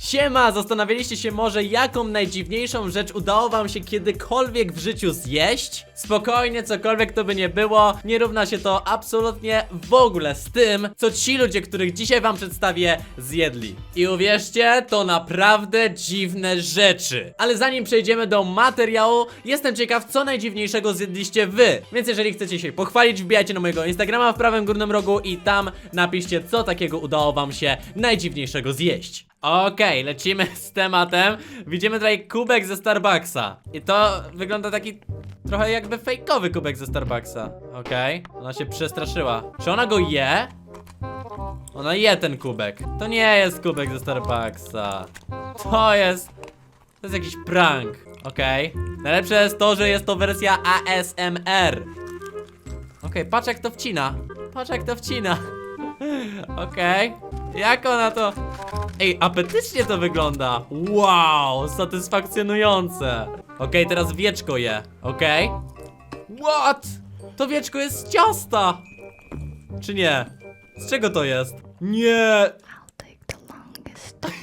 Siema, zastanawialiście się może jaką najdziwniejszą rzecz udało wam się kiedykolwiek w życiu zjeść? Spokojnie, cokolwiek to by nie było, nie równa się to absolutnie w ogóle z tym, co ci ludzie, których dzisiaj wam przedstawię, zjedli. I uwierzcie, to naprawdę dziwne rzeczy. Ale zanim przejdziemy do materiału, jestem ciekaw, co najdziwniejszego zjedliście wy. Więc jeżeli chcecie się pochwalić, wbijajcie na mojego Instagrama w prawym górnym rogu i tam napiszcie, co takiego udało wam się najdziwniejszego zjeść. Okej, lecimy z tematem. Widzimy tutaj kubek ze Starbucksa. I to wygląda taki trochę jakby fejkowy kubek ze Starbucksa. Okej, ona się przestraszyła. Czy ona go je? Ona je ten kubek. To nie jest kubek ze Starbucksa. To jest. To jest jakiś prank. Okej. Najlepsze jest to, że jest to wersja ASMR. Okej, patrz jak to wcina. Patrz jak to wcina. Okej. Jak ona to. Ej, apetycznie to wygląda. Wow, satysfakcjonujące. Okej, teraz wieczko je. Okej. What? To wieczko jest z ciasta. Czy nie? Z czego to jest? Nie, I'll take the longest one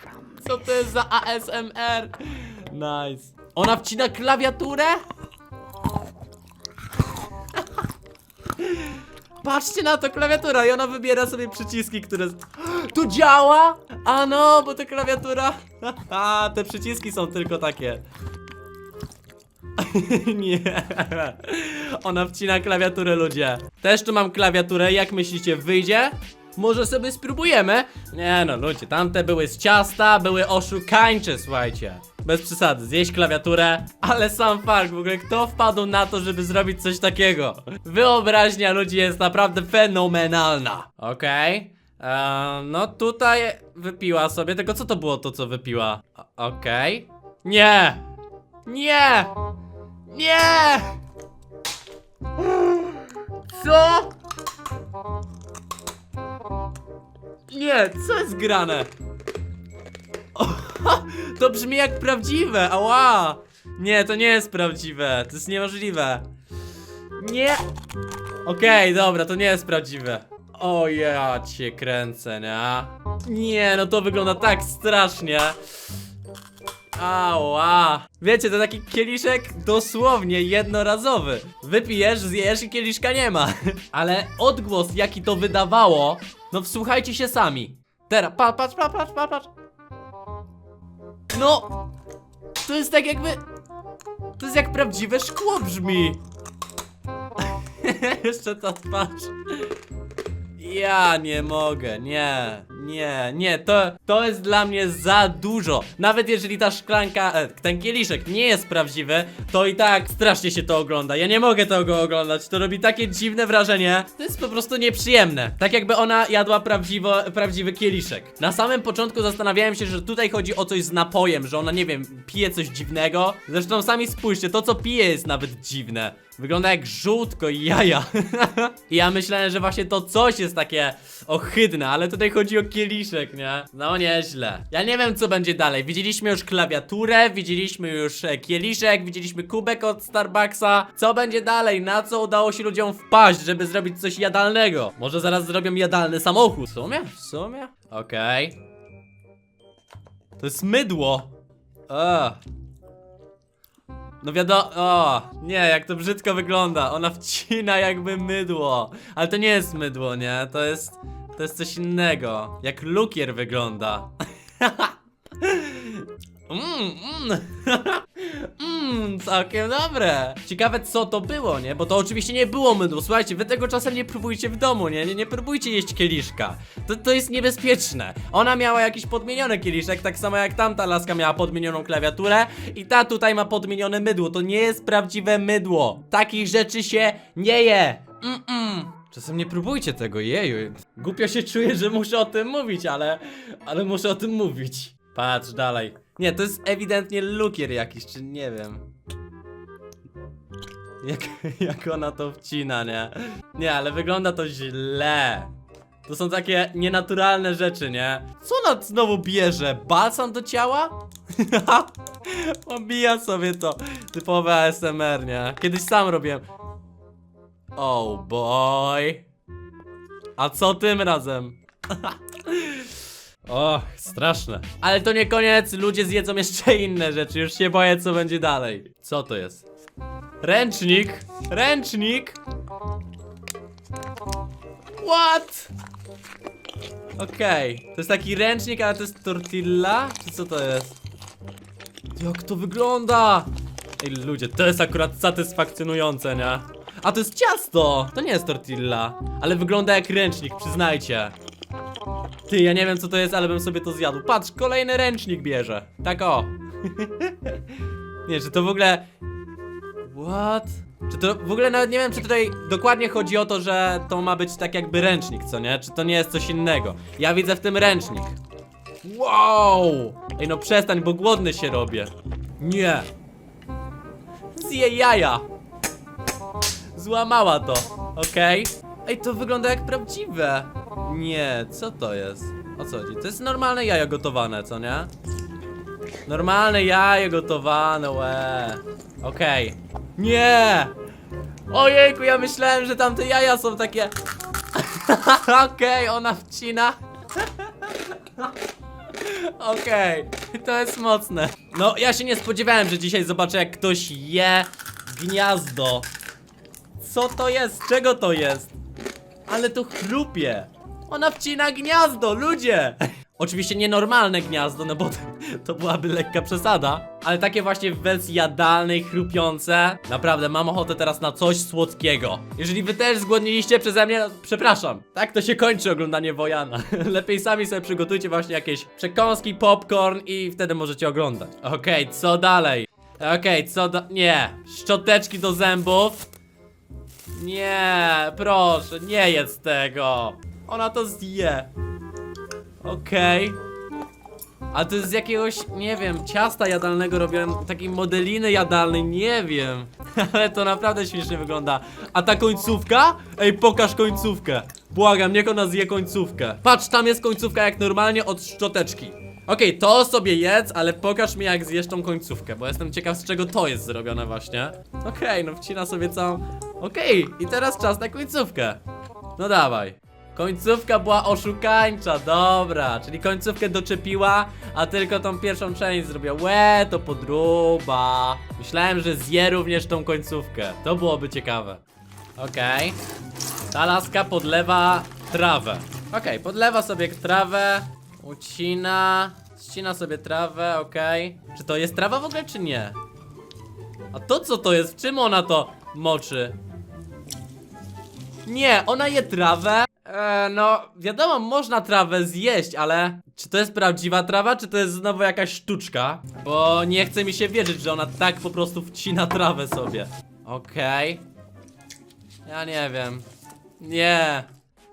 from co to jest za ASMR? Nice. Ona wcina klawiaturę? Patrzcie na to, klawiatura i ona wybiera sobie przyciski, które... Tu działa? A no, bo to klawiatura... A, te przyciski są tylko takie. Nie. Ona wcina klawiaturę, ludzie. Też tu mam klawiaturę, jak myślicie, wyjdzie? Może sobie spróbujemy? Nie no, ludzie, tamte były z ciasta, były oszukańcze, słuchajcie. Bez przesady, zjeść klawiaturę, ale sam fakt, w ogóle kto wpadł na to, żeby zrobić coś takiego? Wyobraźnia ludzi jest naprawdę fenomenalna. Okej. Eee, no tutaj wypiła sobie, tylko co to było to, co wypiła? O- Okej. Nie! Nie! Nie! Co? Nie, co jest grane? To brzmi jak prawdziwe, ała! Nie, to nie jest prawdziwe, to jest niemożliwe. Nie! Okej, dobra, to nie jest prawdziwe. O ja cię kręcę, nie? Nie, no to wygląda tak strasznie. Ała. Wiecie, to taki kieliszek dosłownie jednorazowy. Wypijesz, zjesz i kieliszka nie ma. Ale odgłos, jaki to wydawało, no wsłuchajcie się sami. Teraz, pa, patrz, patrz, patrz, patrz, patrz. No, to jest tak jakby... To jest jak prawdziwe szkło brzmi. Jeszcze to patrz. Ja nie mogę, nie, nie, nie, to, to jest dla mnie za dużo. Nawet jeżeli ta szklanka, e, ten kieliszek nie jest prawdziwy, to i tak strasznie się to ogląda. Ja nie mogę tego oglądać, to robi takie dziwne wrażenie. To jest po prostu nieprzyjemne. Tak jakby ona jadła prawdziwo, prawdziwy kieliszek. Na samym początku zastanawiałem się, że tutaj chodzi o coś z napojem, że ona, nie wiem, pije coś dziwnego. Zresztą sami spójrzcie, to co pije jest nawet dziwne. Wygląda jak żółtko i jaja. I ja myślałem, że właśnie to coś jest takie ohydne, ale tutaj chodzi o kieliszek, nie? No nieźle. Ja nie wiem, co będzie dalej. Widzieliśmy już klawiaturę, widzieliśmy już e, kieliszek, widzieliśmy kubek od Starbucksa. Co będzie dalej? Na co udało się ludziom wpaść, żeby zrobić coś jadalnego? Może zaraz zrobią jadalny samochód. W sumie? W sumie? Okej. To jest mydło. Ugh. No wiadomo, o, nie, jak to brzydko wygląda. Ona wcina jakby mydło. Ale to nie jest mydło, nie? To jest, to jest coś innego. Jak lukier wygląda. Mmm, mmm. Całkiem dobre. Ciekawe co to było, nie? Bo to oczywiście nie było mydło. Słuchajcie, wy tego czasem nie próbujcie w domu, nie? Nie, nie próbujcie jeść kieliszka. To, to jest niebezpieczne. Ona miała jakiś podmieniony kieliszek, tak samo jak tamta laska miała podmienioną klawiaturę i ta tutaj ma podmienione mydło. To nie jest prawdziwe mydło. Takich rzeczy się nie je. Mm-mm. Czasem nie próbujcie tego, jeju. Głupio się czuję, że muszę o tym mówić, ale... Ale muszę o tym mówić. Patrz dalej. Nie, to jest ewidentnie lukier jakiś, czy nie wiem. Jak, jak ona to wcina, nie? Nie, ale wygląda to źle. To są takie nienaturalne rzeczy, nie? Co ona znowu bierze? Balsam do ciała? Obija sobie to. Typowe ASMR, nie? Kiedyś sam robiłem. Oh boy. A co tym razem? Och, straszne. Ale to nie koniec, ludzie zjedzą jeszcze inne rzeczy, już się boję co będzie dalej. Co to jest? Ręcznik! Ręcznik! What? Okej, to jest taki ręcznik, ale to jest tortilla? Czy co to jest? Jak to wygląda? Ej, ludzie, to jest akurat satysfakcjonujące, nie? A to jest ciasto! To nie jest tortilla, ale wygląda jak ręcznik, przyznajcie. Ty, ja nie wiem co to jest, ale bym sobie to zjadł. Patrz, kolejny ręcznik bierze. Tak o. nie, czy to w ogóle... What? Czy to w ogóle nawet nie wiem, czy tutaj dokładnie chodzi o to, że to ma być tak jakby ręcznik, co nie? Czy to nie jest coś innego? Ja widzę w tym ręcznik. Wow! Ej, no przestań, bo głodny się robię. Nie. Zje jaja. Złamała to, okej? Ej, to wygląda jak prawdziwe. Nie, co to jest? O co chodzi? To jest normalne jajo gotowane, co nie? Normalne jajo gotowane, łe. Okej. Nie! Ojejku, ja myślałem, że tamte jaja są takie... Okej, ona wcina. Okej, to jest mocne. No, ja się nie spodziewałem, że dzisiaj zobaczę, jak ktoś je gniazdo. Co to jest? Czego to jest? Ale to chrupie. Ona wcina gniazdo, ludzie! Oczywiście nienormalne gniazdo, no bo to, byłaby lekka przesada. Ale takie właśnie w wersji jadalnej, chrupiące. Naprawdę, mam ochotę teraz na coś słodkiego. Jeżeli wy też zgłodniliście przeze mnie, no, przepraszam. Tak to się kończy oglądanie Wojana. Lepiej sami sobie przygotujcie właśnie jakieś przekąski, popcorn i wtedy możecie oglądać. Okej, co dalej? Okej, co da... Nie. Szczoteczki do zębów. Nie, proszę, nie jedz tego. Ona to zje. Okej. A to jest z jakiegoś, nie wiem, ciasta jadalnego robiłem, takiej modeliny jadalnej, nie wiem. Ale to naprawdę śmiesznie wygląda. A ta końcówka? Ej, pokaż końcówkę. Błagam, niech ona zje końcówkę. Patrz, tam jest końcówka jak normalnie od szczoteczki. Okej, to sobie jedz, ale pokaż mi jak zjesz tą końcówkę, bo jestem ciekaw z czego to jest zrobione właśnie. Okej, no wcina sobie całą... Okej, i teraz czas na końcówkę. No dawaj. Końcówka była oszukańcza, dobra, czyli końcówkę doczepiła, a tylko tą pierwszą część zrobiła. Łe, to podruba. Myślałem, że zje również tą końcówkę. To byłoby ciekawe. Okej. Ta laska podlewa trawę. Okej, podlewa sobie trawę, ucina, ścina sobie trawę, okej. Czy to jest trawa w ogóle, czy nie? A to co to jest? W czym ona to moczy? Nie, ona je trawę. E, no, wiadomo, można trawę zjeść, ale czy to jest prawdziwa trawa, czy to jest znowu jakaś sztuczka? Bo nie chce mi się wierzyć, że ona tak po prostu wcina trawę sobie. Okej. Ja nie wiem. Nie.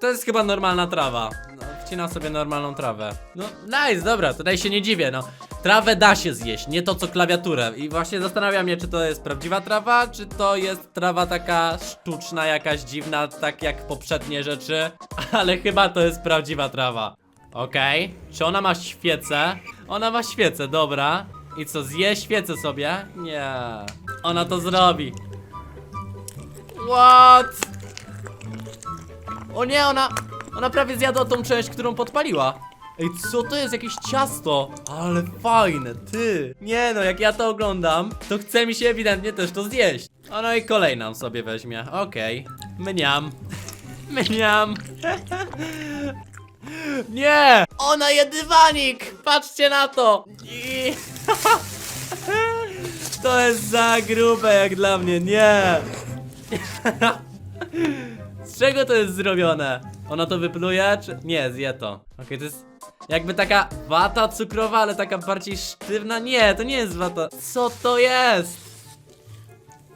To jest chyba normalna trawa. No, wcina sobie normalną trawę. No, nice, dobra, tutaj się nie dziwię, no. Trawę da się zjeść, nie to co klawiaturę. I właśnie zastanawiam się, czy to jest prawdziwa trawa, czy to jest trawa taka sztuczna, jakaś dziwna, tak jak poprzednie rzeczy. Ale chyba to jest prawdziwa trawa. Okej. Czy ona ma świecę? Ona ma świecę, dobra. I co, zje świecę sobie? Nie. Ona to zrobi. What? O nie, ona... Ona prawie zjadła tą część, którą podpaliła. Ej, co to jest? Jakieś ciasto? Ale fajne, ty. Nie no, jak ja to oglądam, to chce mi się ewidentnie też to zjeść. O no i kolejną sobie weźmie. Okej. Mniam. Mniam. Nie! Ona je dywanik! Patrzcie na to! I... To jest za grube jak dla mnie, nie! Z czego to jest zrobione? Ona to wypluje, czy... Nie, zje to. Okej, to jest jakby taka wata cukrowa, ale taka bardziej sztywna. Nie, to nie jest wata. Co to jest?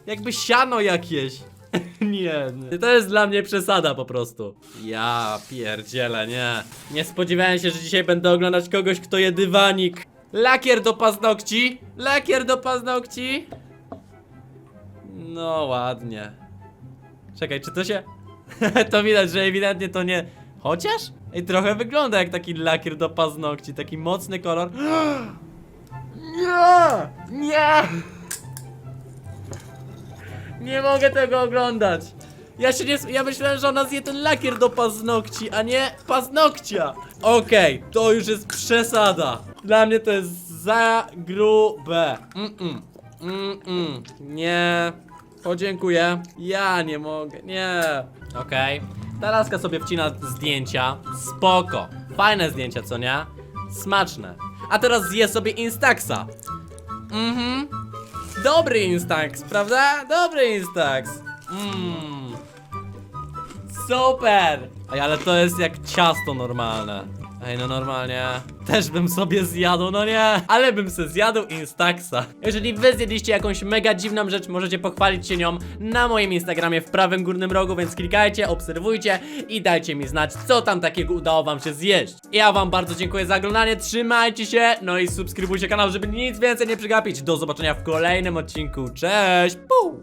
Jakby siano jakieś. nie, nie, to jest dla mnie przesada po prostu. Ja pierdzielę, nie. Nie spodziewałem się, że dzisiaj będę oglądać kogoś, kto je dywanik. Lakier do paznokci. Lakier do paznokci. No ładnie. Czekaj, czy to się... to widać, że ewidentnie to nie... Chociaż? Ej, trochę wygląda jak taki lakier do paznokci, taki mocny kolor. Nie! Nie! Nie mogę tego oglądać! Ja się nie... Ja myślałem, że ona zje ten lakier do paznokci, a nie paznokcia. Okej, to już jest przesada. Dla mnie to jest za grube. Mm-mm. Mm-mm. Nie. Podziękuję. Ja nie mogę. Nie. Okej. Ta laska sobie wcina zdjęcia. Spoko. Fajne zdjęcia, co nie? Smaczne. A teraz zje sobie Instaxa. Mhm. Dobry Instax, prawda? Dobry Instax. Mmm. Super! Ale to jest jak ciasto normalne. Ej, no normalnie. Też bym sobie zjadł, no nie. Ale bym se zjadł Instaxa. Jeżeli wy zjedliście jakąś mega dziwną rzecz, możecie pochwalić się nią na moim Instagramie w prawym górnym rogu, więc klikajcie, obserwujcie i dajcie mi znać, co tam takiego udało wam się zjeść. Ja wam bardzo dziękuję za oglądanie, trzymajcie się, no i subskrybujcie kanał, żeby nic więcej nie przegapić. Do zobaczenia w kolejnym odcinku. Cześć! Puu!